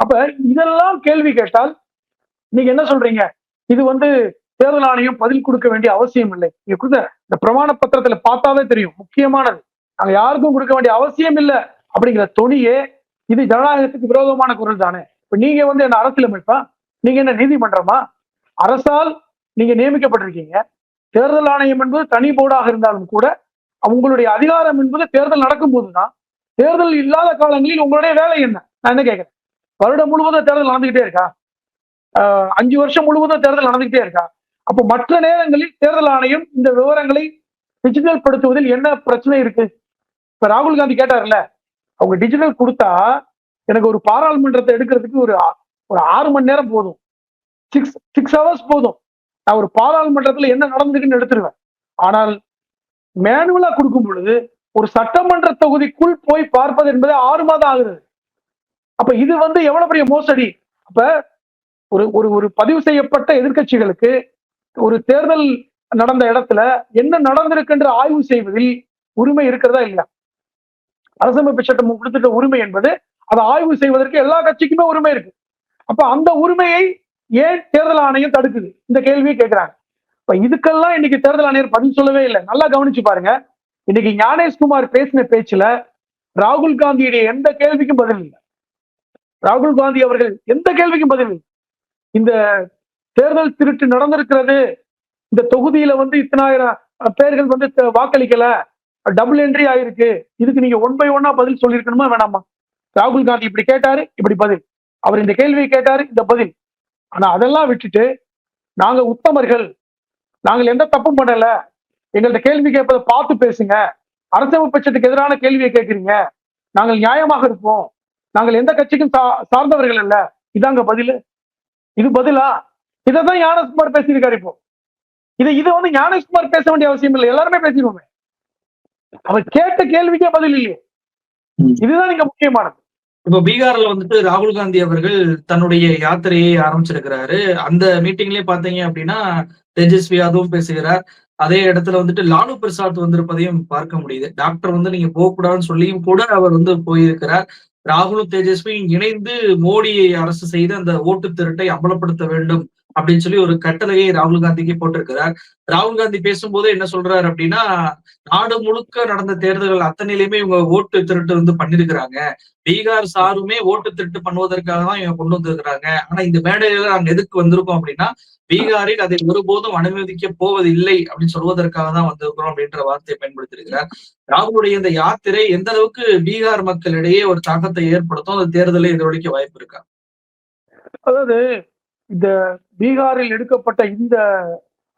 [SPEAKER 2] அப்ப இதெல்லாம் கேள்வி கேட்டால் நீங்க என்ன சொல்றீங்க? இது வந்து தேர்தல் ஆணையம் பதில் கொடுக்க வேண்டிய அவசியம் இல்லை. நீங்க கொடுத்த இந்த பிரமாண பத்திரத்துல பார்த்தாவே தெரியும். முக்கியமானது. நாங்க யாருக்கும் கொடுக்க வேண்டிய அவசியம் இல்லை. அப்படிங்கிற தொனியே இது ஜனநாயகத்துக்கு விரோதமான குரல் தானே. இப்ப நீங்க வந்து என்ன அரசியலமைப்பா? நீங்க என்ன நீதிமன்றமா? அரசால் நீங்க நியமிக்கப்பட்டிருக்கீங்க. தேர்தல் ஆணையம் என்பது தனி போர்டாக இருந்தாலும் கூட உங்களுடைய அதிகாரம் என்பது தேர்தல் நடக்கும் தான் தேர்தல் இல்லாத காலங்களில் உங்களுடைய வேலை என்ன? நான் என்ன கேட்கிறேன்? வருடம் முழுவதும் தேர்தல் நடந்துகிட்டே இருக்கா? அஞ்சு வருஷம் முழுவதும் தேர்தல் நடந்துகிட்டே இருக்கா? அப்போ மற்ற நேரங்களில் தேர்தல் ஆணையம் இந்த விவரங்களை டிஜிட்டல் படுத்துவதில் என்ன பிரச்சனை இருக்கு? இப்ப ராகுல் காந்தி கேட்டார்ல அவங்க டிஜிட்டல் கொடுத்தா எனக்கு ஒரு பாராளுமன்றத்தை எடுக்கிறதுக்கு ஒரு ஒரு ஆறு மணி நேரம் போதும். சிக்ஸ் சிக்ஸ் ஹவர்ஸ் போதும். நான் ஒரு பாராளுமன்றத்தில் என்ன நடந்துக்குன்னு எடுத்துருவேன். ஆனால் மேனுவலா கொடுக்கும் பொழுது ஒரு சட்டமன்ற தொகுதிக்குள் போய் பார்ப்பது என்பது ஆறு மாதம் ஆகுது. அப்ப இது வந்து எவ்வளவு பெரிய மோசடி? அப்ப ஒரு ஒரு ஒரு பதிவு செய்யப்பட்ட எதிர்க்கட்சிகளுக்கு ஒரு தேர்தல் நடந்த இடத்துல என்ன நடந்திருக்குன்ற ஆய்வு செய்வதில் உரிமை இருக்கிறதா இல்லையா? அரசமைப்பு சட்டம் கொடுத்துட்ட உரிமை என்பது அதை ஆய்வு செய்வதற்கு எல்லா கட்சிக்குமே உரிமை இருக்கு. அப்ப அந்த உரிமையை ஏன் தேர்தல் ஆணையம் தடுக்குது? இந்த கேள்வியை கேட்கிறாங்க இப்ப இதுக்கெல்லாம் இன்னைக்கு தேர்தல் ஆணையர் பதில் சொல்லவே இல்லை. நல்லா கவனிச்சு பாருங்க. இன்னைக்கு ஞானேஷ்குமார் பேசின பேச்சுல ராகுல் காந்தியுடைய எந்த கேள்விக்கும் பதில் இல்லை. ராகுல் காந்தி அவர்கள் எந்த கேள்விக்கும் பதில் இந்த தேர்தல் திருட்டு நடந்திருக்கிறது. இந்த தொகுதியில வந்து இத்தனாயிரம் பேர்கள் வந்து வாக்களிக்கல. டபுள் என்ட்ரி ஆயிருக்கு. இதுக்கு நீங்க ஒன் பை ஒன்னா பதில் சொல்லியிருக்கணுமா வேணாமா? ராகுல் காந்தி இப்படி கேட்டாரு இப்படி பதில். அவர் இந்த கேள்வியை கேட்டாரு இந்த பதில். ஆனா அதெல்லாம் விட்டுட்டு நாங்க உத்தமர்கள். நாங்கள் எந்த தப்பும் பண்ணல. எங்கள்ட்ட கேள்வி கேட்பதை பார்த்து பேசுங்க. அரசமைப்பு சட்டத்துக்கு எதிரான கேள்வியை கேட்குறீங்க. நாங்கள் நியாயமாக இருப்போம். நாங்கள் எந்த கட்சிக்கும் சார்ந்தவர்கள் அல்ல. இதாங்க பதில். இது பதிலா? இதைதான் ஞானகுமார் பேசியிருக்காரு இப்போ. இது இது வந்து ஞானகுமார் பேச வேண்டிய அவசியம் இல்லை. எல்லாருமே பேசிடுவோமே அவர் கேட்ட கேள்விக்கே பதில் இல்லையே. இதுதான் இங்க முக்கியமானது.
[SPEAKER 1] இப்ப பீகார்ல வந்துட்டு ராகுல் காந்தி அவர்கள் தன்னுடைய யாத்திரையை ஆரம்பிச்சிருக்கிறாரு. அந்த மீட்டிங்லயே பாத்தீங்க அப்படின்னா தேஜஸ்வி யாதவும் பேசுகிறார். அதே இடத்துல வந்துட்டு லாலு பிரசாத் வந்திருப்பதையும் பார்க்க முடியுது. டாக்டர் வந்து நீங்க போகக்கூடாதுன்னு சொல்லியும் கூட அவர் வந்து போயிருக்கிறார். ராகுலும் தேஜஸ்வியும் இணைந்து மோடி அரசு செய்து அந்த ஓட்டு திருட்டை அமலப்படுத்த வேண்டும். அப்படின்னு சொல்லி ஒரு கட்டளையை ராகுல் காந்திக்கு போட்டிருக்கிறார். ராகுல் காந்தி பேசும்போது என்ன சொல்றாரு அப்படின்னா நாடு முழுக்க நடந்த தேர்தல்கள் அத்தனையிலுமே இவங்க ஓட்டு திருட்டு வந்து பண்ணிருக்கிறாங்க. பீகார் சாருமே ஓட்டு திருட்டு பண்ணுவதற்காக தான் இவங்க கொண்டு வந்திருக்கிறாங்க. ஆனா இந்த மேடையில நாங்க எதுக்கு வந்திருக்கோம் அப்படின்னா பீகாரில் அதை ஒருபோதும் அனுமதிக்க போவதில்லை அப்படின்னு சொல்வதற்காக தான் வந்திருக்கிறோம் அப்படின்ற வார்த்தையை பயன்படுத்தியிருக்கிறார். ராகுலுடைய இந்த யாத்திரை எந்த அளவுக்கு பீகார் மக்களிடையே ஒரு தாக்கத்தை ஏற்படுத்தும்? அந்த தேர்தலை எதிரொலிக்க வாய்ப்பு இருக்கா?
[SPEAKER 2] அதாவது இந்த பீகாரில் எடுக்கப்பட்ட இந்த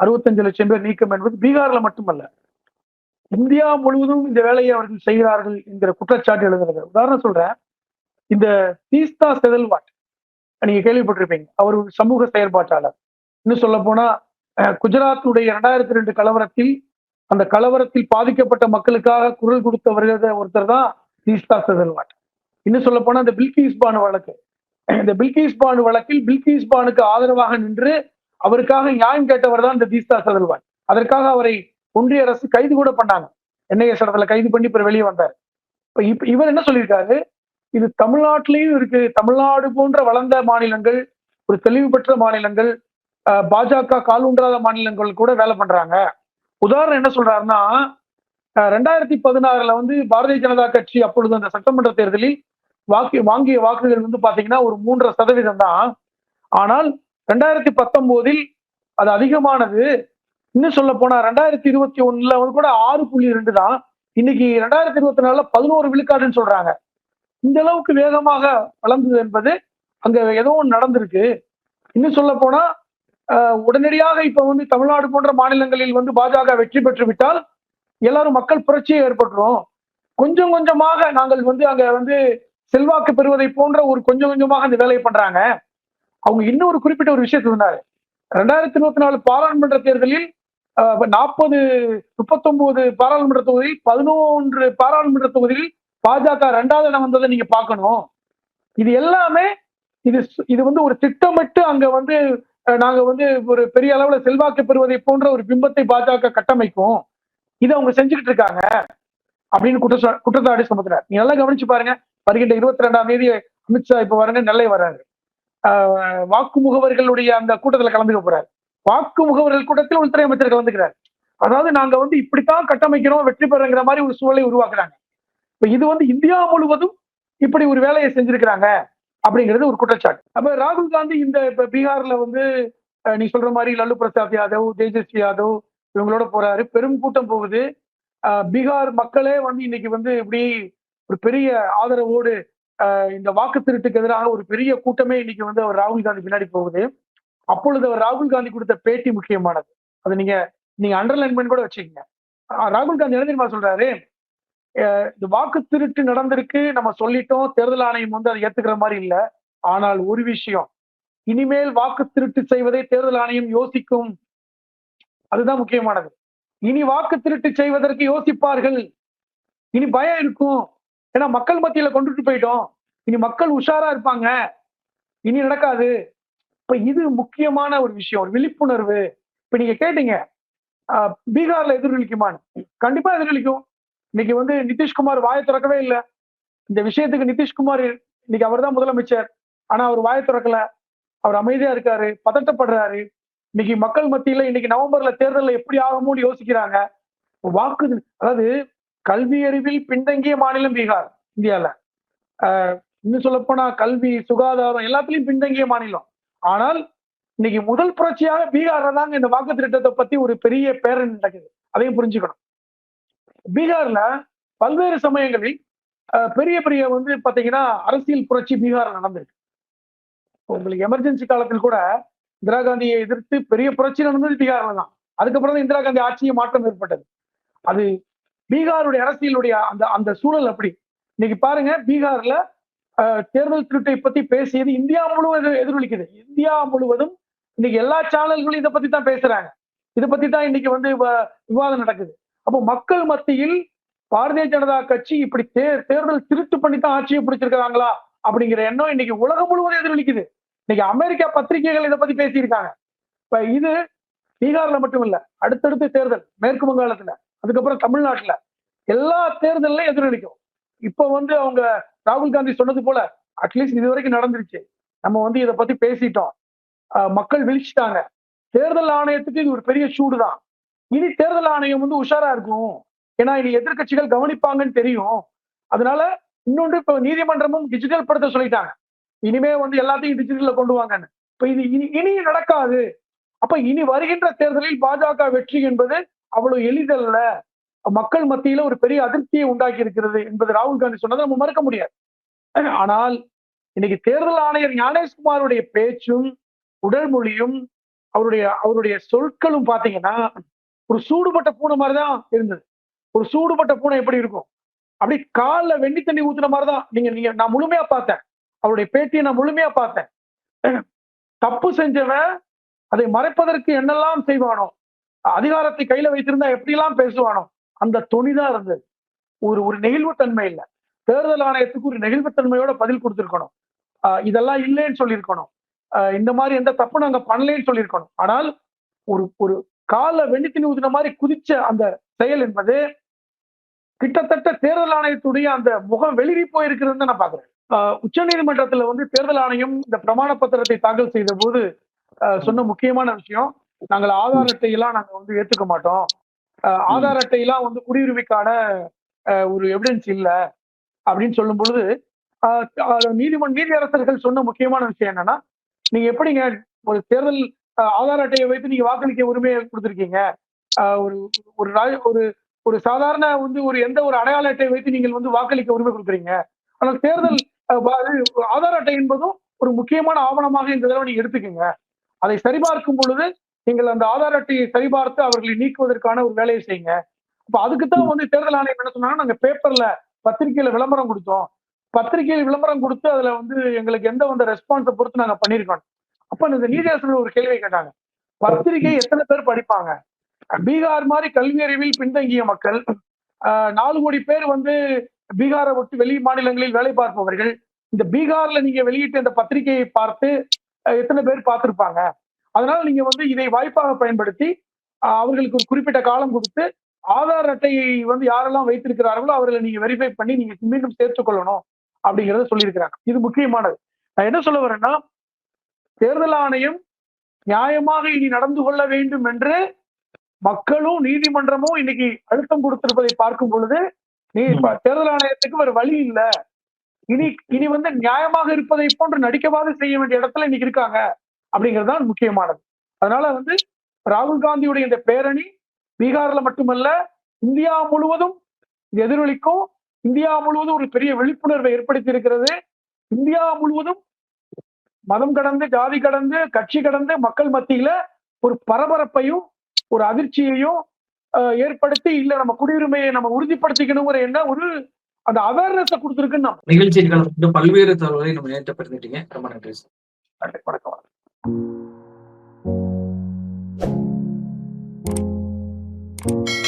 [SPEAKER 2] அறுபத்தஞ்சு லட்சம் பேர் நீக்கம் என்பது பீகார்ல மட்டுமல்ல இந்தியா முழுவதும் இந்த வேலையை அவர்கள் செய்கிறார்கள் என்கிற குற்றச்சாட்டு எழுதுறது உதாரணம் சொல்றேன் இந்த தீஸ்தா செதல்வாட் நீங்க கேள்விப்பட்டிருப்பீங்க அவர் ஒரு சமூக செயற்பாட்டாளர். இன்னும் சொல்ல போனா அஹ், குஜராத்துடைய இரண்டாயிரத்தி ரெண்டு கலவரத்தில் அந்த கலவரத்தில் பாதிக்கப்பட்ட மக்களுக்காக குரல் கொடுத்தவர்கள் ஒருத்தர் தான் தீஸ்தா செதல்வாட். இன்னும் சொல்ல போனா அந்த பில்கிஸ் பானு வழக்கு இந்த பில்கிஸ் பானு வழக்கில் பில்கிஸ் பானுக்கு ஆதரவாக நின்று அவருக்காக நியாயம் கேட்டவர் தான் இந்த தீஸ்தா சதர்வாட் அதற்காக அவரை ஒன்றிய அரசு கைது கூட பண்ணாங்க. என்ஐஎஸ் இடத்துல கைது பண்ணி இப்ப வெளியே வந்தார். இப்ப இப்ப இவர் என்ன சொல்லியிருக்காரு? இது தமிழ்நாட்டிலையும் இருக்கு. தமிழ்நாடு போன்ற வளர்ந்த மாநிலங்கள் ஒரு தெளிவு பெற்ற மாநிலங்கள் பாஜக கால் ஊன்றாத மாநிலங்கள் கூட வேலை பண்றாங்க. உதாரணம் என்ன சொல்றாருன்னா ரெண்டாயிரத்தி பதினாறுல வந்து பாரதிய ஜனதா கட்சி அப்பொழுது அந்த சட்டமன்ற தேர்தலில் வாக்கு வாங்கிய வாக்குகள் வந்து பாத்தீங்கன்னா ஒரு மூன்றரை சதவீதம் தான். ஆனால் ரெண்டாயிரத்தி பத்தொன்பதில் அது அதிகமானது. இன்னும் சொல்ல போனா ரெண்டாயிரத்தி இருபத்தி ஒண்ணுல வந்து கூட ஆறு புள்ளி ரெண்டு தான். இன்னைக்கு ரெண்டாயிரத்தி இருபத்தி நாலுல பதினோரு விழுக்காடுன்னு சொல்றாங்க. இந்த அளவுக்கு வேகமாக வளர்ந்தது என்பது அங்க ஏதோ ஒன்று நடந்திருக்கு. இன்னும் சொல்ல போனா உடனடியாக இப்ப வந்து தமிழ்நாடு போன்ற மாநிலங்களில் வந்து பாஜக வெற்றி பெற்று விட்டால் எல்லாரும் மக்கள் புரட்சியை ஏற்பட்டுரும். கொஞ்சம் கொஞ்சமாக நாங்கள் வந்து அங்க வந்து செல்வாக்கு பெறுவதை போன்ற ஒரு கொஞ்சம் கொஞ்சமாக அந்த வேலையை பண்றாங்க. அவங்க இன்னொரு குறிப்பிட்ட ஒரு விஷயத்தை சொன்னாரு. ரெண்டாயிரத்தி இருபத்தி நாலு பாராளுமன்ற தேர்தலில் நாற்பது முப்பத்தொன்பது பாராளுமன்ற தொகுதியில் பதினொன்று பாராளுமன்ற தொகுதியில் பாஜக ரெண்டாவது இடம் வந்ததை நீங்க பார்க்கணும். இது எல்லாமே இது இது வந்து ஒரு திட்டமிட்டு அங்க வந்து நாங்க வந்து ஒரு பெரிய அளவுல செல்வாக்கு பெறுவதை போன்ற ஒரு பிம்பத்தை பாஜக கட்டமைக்கும். இதை அவங்க செஞ்சுக்கிட்டு இருக்காங்க. அப்படின்னு குற்ற குற்றச்சாட்டு சுமத்துறாரு. நீ நல்லா கவனிச்சு பாருங்க. வருகின்ற இருபத்தி ரெண்டாம் தேதி அமித்ஷா இப்ப வரங்க நெல்லை வர்றாரு. ஆஹ் வாக்கு முகவர்களுடைய அந்த கூட்டத்துல கலந்துக்க போறாரு. வாக்கு முகவர்கள் கூட்டத்தில் உள்துறை அமைச்சர் கலந்துக்கிறார். அதாவது நாங்க வந்து இப்படித்தான் கட்டமைக்கிறோம் வெற்றி பெறங்கிற மாதிரி ஒரு சூழலை உருவாக்குறாங்க. இப்ப இது வந்து இந்தியா முழுவதும் இப்படி ஒரு வேலையை செஞ்சிருக்கிறாங்க அப்படிங்கிறது ஒரு குற்றச்சாட்டு. அப்ப ராகுல் காந்தி இந்த இப்ப பீகார்ல வந்து நீ சொல்ற மாதிரி லல்லு பிரசாத் யாதவ் தேஜஸ்வி யாதவ் இவங்களோட போறாரு. பெரும் கூட்டம் போகுது. பீகார் மக்களே வந்து இன்னைக்கு வந்து இப்படி ஒரு பெரிய ஆதரவோடு இந்த வாக்கு திருட்டுக்கு எதிராக ஒரு பெரிய கூட்டமே இன்னைக்கு வந்து அவர் ராகுல் காந்தி பின்னாடி போகுது. அப்பொழுது அவர் ராகுல் காந்தி கொடுத்த பேட்டி முக்கியமானது. அது நீங்க நீங்க அண்டர்லைன் பண்ணி கூட வச்சுக்கீங்க. ராகுல் காந்தி என்ன தெரியுமா சொல்றாரு? அஹ், இந்த வாக்கு திருட்டு நடந்திருக்கு நம்ம சொல்லிட்டோம் தேர்தல் ஆணையம் வந்து அதை ஏத்துக்கிற மாதிரி இல்ல. ஆனால் ஒரு விஷயம் இனிமேல் வாக்கு திருட்டு செய்வதை தேர்தல் ஆணையம் யோசிக்கும். அதுதான் முக்கியமானது. இனி வாக்கு திருட்டு செய்வதற்கு யோசிப்பார்கள். இனி பயம் இருக்கும். ஏன்னா மக்கள் மத்தியில கொண்டுட்டு போயிட்டோம். இனி மக்கள் உஷாரா இருப்பாங்க. இனி நடக்காது. இப்ப இது முக்கியமான ஒரு விஷயம் ஒரு விழிப்புணர்வு. இப்ப நீங்க கேட்டீங்க பீகார்ல எதிரொலிக்குமான்னு கண்டிப்பா எதிரொலிக்கும் இன்னைக்கு வந்து நிதிஷ்குமார் வாயை திறக்கவே இல்லை. இந்த விஷயத்துக்கு நிதிஷ்குமார் இன்னைக்கு அவர் தான் முதலமைச்சர். ஆனா அவர் வாயை திறக்கல. அவர் அமைதியா இருக்காரு பதட்டப்படுறாரு. இன்னைக்கு மக்கள் மத்தியில இன்னைக்கு நவம்பர்ல தேர்தலில் எப்படி ஆகும்னு யோசிக்கிறாங்க. வாக்கு அதாவது கல்வியறிவில் பின்தங்கிய மாநிலம் பீகார் இந்தியாவில் ஆஹ் இன்னும் சொல்லப்போனா கல்வி சுகாதாரம் எல்லாத்துலயும் பின்தங்கிய மாநிலம். ஆனால் இன்னைக்கு முதல் புரட்சியாக பீகார்ல தாங்க இந்த வாக்கு திட்டத்தை பத்தி ஒரு பெரிய பேரணி நடக்குது. அதையும் புரிஞ்சுக்கணும். பீகார்ல பல்வேறு சமயங்களில் பெரிய பெரிய வந்து பாத்தீங்கன்னா அரசியல் புரட்சி பீகார்ல நடந்திருக்கு. உங்களுக்கு எமர்ஜென்சி காலத்தில் கூட இந்திரா காந்தியை எதிர்த்து பெரிய புரட்சி நடந்தது பீகார்ல தான். அதுக்கப்புறம் தான் இந்திரா காந்தி ஆட்சியை மாற்றம் ஏற்பட்டது. அது பீகாருடைய அரசியலுடைய அந்த அந்த சூழல் அப்படி. இன்னைக்கு பாருங்க பீகார்ல தேர்தல் திருட்டை பத்தி பேசியது இந்தியா முழுவதும் எதிரொலிக்குது. இந்தியா முழுவதும் இன்னைக்கு எல்லா சேனல்களும் இதை பத்தி தான் பேசுறாங்க. இதை பத்தி தான் இன்னைக்கு வந்து விவாதம் நடக்குது. அப்போ மக்கள் மத்தியில் பாரதிய ஜனதா கட்சி இப்படி தே தேர்தல் திருட்டு பண்ணி தான் ஆட்சியை பிடிச்சிருக்காங்களா அப்படிங்கிற எண்ணம் இன்னைக்கு உலகம் முழுவதும் எதிரொலிக்குது. இன்னைக்கு அமெரிக்கா பத்திரிகைகள் இதை பத்தி பேசியிருக்காங்க. இப்ப இது பீகார்ல மட்டும் இல்ல அடுத்தடுத்து தேர்தல் மேற்கு வங்காளத்துல. அதுக்கப்புறம் தமிழ்நாட்டுல எல்லா தேர்தல்ல எதிரொலிக்கும். இப்ப வந்து அவங்க ராகுல் காந்தி சொன்னது போல அட்லீஸ்ட் இது வரைக்கும் நடந்துருச்சு. நம்ம வந்து இதை பத்தி பேசிட்டோம். மக்கள் விழிச்சிட்டாங்க. தேர்தல் ஆணையத்துக்கு இது ஒரு பெரிய சூடு தான் இனி தேர்தல் ஆணையம் வந்து உஷாரா இருக்கும். ஏன்னா இனி எதிர்க்கட்சிகள் கவனிப்பாங்கன்னு தெரியும். அதனால இன்னொன்று இப்ப நீதிமன்றமும் டிஜிட்டல் படுத்த சொல்லிட்டாங்க. இனிமே வந்து எல்லாத்தையும் டிஜிட்டல்ல கொண்டு வாங்கன்னு. இப்ப இது இனி இனி நடக்காது. அப்ப இனி வருகின்ற தேர்தலில் பாஜக வெற்றி என்பது அவ்வளவு எளிதல்ல. மக்கள் மத்தியில ஒரு பெரிய அதிருப்தியை உண்டாக்கி இருக்கிறது என்பது ராகுல் காந்தி சொன்னதை நம்ம மறுக்க முடியாது. ஆனால் இன்னைக்கு தேர்தல் ஆணையர் ஞானேஷ்குமாருடைய பேச்சும் உடல் மொழியும் அவருடைய அவருடைய சொற்களும் பாத்தீங்கன்னா ஒரு சூடுபட்ட பூனை மாதிரிதான் இருந்தது. ஒரு சூடுபட்ட பூனை எப்படி இருக்கும்? அப்படி காலில் வெண்ணி தண்ணி ஊத்துன மாதிரிதான். நீங்க நீங்க நான் முழுமையா பார்த்தேன். அவருடைய பேட்டியை நான் முழுமையா பார்த்தேன். தப்பு செஞ்சவன் அதை மறைப்பதற்கு என்னெல்லாம் செய்வானோ அதிகாரத்தை கையில வைத்திருந்தா எப்படிலாம் பேசுவானோ அந்த துணிதான் இருந்தது. ஒரு ஒரு நெகிழ்வுத்தன்மை இல்லை. தேர்தல் ஆணையத்துக்கு ஒரு நெகிழ்வுத்தன்மையோட பதில் கொடுத்துருக்கணும். ஆஹ் இதெல்லாம் இல்லைன்னு சொல்லியிருக்கணும். இந்த மாதிரி எந்த தப்பு நாங்க பண்ணலைன்னு சொல்லியிருக்கணும். ஆனால் ஒரு ஒரு கால வெண்ணித்தின் ஊதின மாதிரி குதிச்ச அந்த செயல் என்பது கிட்டத்தட்ட தேர்தல் ஆணையத்துடைய அந்த முகம் வெளிரி போயிருக்கிறது நான் பாக்குறேன் உச்ச நீதிமன்றத்துல வந்து தேர்தல் ஆணையம் இந்த பிரமாண பத்திரத்தை தாக்கல் செய்த போது ஆஹ் சொன்ன முக்கியமான விஷயம் நாங்கள் ஆதார் அட்டையெல்லாம் நாங்க வந்து ஏத்துக்க மாட்டோம். ஆஹ் ஆதார் அட்டையெல்லாம் வந்து குடியுரிமைக்கான ஒரு எவிடன்ஸ் இல்ல அப்படின்னு சொல்லும் பொழுது ஆஹ் ஆஹ் நீதிமன்ற நீதியரசர்கள் சொன்ன முக்கியமான விஷயம் என்னன்னா நீங்க எப்படிங்க ஒரு தேர்தல் ஆதார் அட்டையை வைத்து நீங்க வாக்களிக்க உரிமையை கொடுத்திருக்கீங்க? ஆஹ் ஒரு ஒரு ஒரு ஒரு சாதாரண வந்து ஒரு எந்த ஒரு அடையாள அட்டையை வைத்து நீங்கள் வந்து வாக்களிக்க உரிமை கொடுக்குறீங்க? ஆனால் தேர்தல் ஆதார் அட்டை என்பதும் ஒரு முக்கியமான ஆவணமாக இந்த தடவை நீங்க எடுத்துக்கோங்க. அதை சரிபார்க்கும் பொழுது நீங்கள் அந்த ஆதார் அட்டையை சரிபார்த்து அவர்களை நீக்குவதற்கான ஒரு வேலையை செய்யுங்க. அப்ப அதுக்கு தான் வந்து தேர்தல் ஆணையம் என்ன சொன்னாங்க நாங்க பேப்பர்ல பத்திரிகையில விளம்பரம் கொடுத்தோம். பத்திரிகையில் விளம்பரம் கொடுத்து அதுல வந்து எங்களுக்கு எந்த வந்த ரெஸ்பான்ஸை பொறுத்து நாங்க பண்ணியிருக்கோம். அப்ப இந்த நீதியரசர்கள் ஒரு கேள்வி கேட்டாங்க. பத்திரிகை எத்தனை பேர் படிப்பாங்க? பீகார் மாதிரி கல்வி அறிவில் பின்தங்கிய மக்கள் நாலு கோடி பேர் வந்து பீகாரை விட்டு வெளி மாநிலங்களில் வேலை பார்ப்பவர்கள். இந்த பீகார்ல நீங்க வெளியிட்ட இந்த பத்திரிகையை பார்த்து எத்தனை பேர் பார்த்திருப்பாங்க? அதனால நீங்க வந்து இதை வாய்ப்பாக பயன்படுத்தி அவர்களுக்கு ஒரு குறிப்பிட்ட காலம் கொடுத்து ஆதார் அட்டையை வந்து யாரெல்லாம் வைத்திருக்கிறார்களோ அவர்களை நீங்க வெரிஃபை பண்ணி நீங்க மீண்டும் சேர்த்துக் கொள்ளணும் அப்படிங்கறத சொல்லியிருக்கிறாங்க. இது முக்கியமானது. நான் என்ன சொல்ல வரேன்னா தேர்தல் ஆணையம் நியாயமாக இனி நடந்து கொள்ள வேண்டும் என்று மக்களும் நீதிமன்றமும் இன்னைக்கு அழுத்தம் கொடுத்திருப்பதை பார்க்கும் பொழுது நீ தேர்தல் ஆணையத்துக்கு வேற வழி இல்ல. இனி இனி வந்து நியாயமாக இருப்பதை போன்று நடிக்கவாது செய்ய வேண்டிய இடத்துல இன்னைக்கு இருக்காங்க. அப்படிங்கிறது தான் முக்கியமானது. அதனால வந்து ராகுல் காந்தியுடைய இந்த பேரணி பீகார்ல மட்டுமல்ல இந்தியா முழுவதும் எதிரொலிக்கும். இந்தியா முழுவதும் ஒரு பெரிய விழிப்புணர்வை ஏற்படுத்தி இருக்கிறது இந்தியா முழுவதும் மதம் கடந்து ஜாதி கடந்து கட்சி கடந்து மக்கள் மத்தியில ஒரு பரபரப்பையும் ஒரு அதிர்ச்சியையும் ஏற்படுத்தி இல்ல நம்ம குடியுரிமையை நம்ம உறுதிப்படுத்திக்கணுங்கிற என்ன ஒரு அந்த அவேர்னஸை கொடுத்துருக்குன்னு
[SPEAKER 1] கொண்டு பல்வேறு தகவல்களை நம்ம பகிர்ந்துட்டீங்க. ரொம்ப நன்றி சார்.
[SPEAKER 2] வணக்கம். thank you.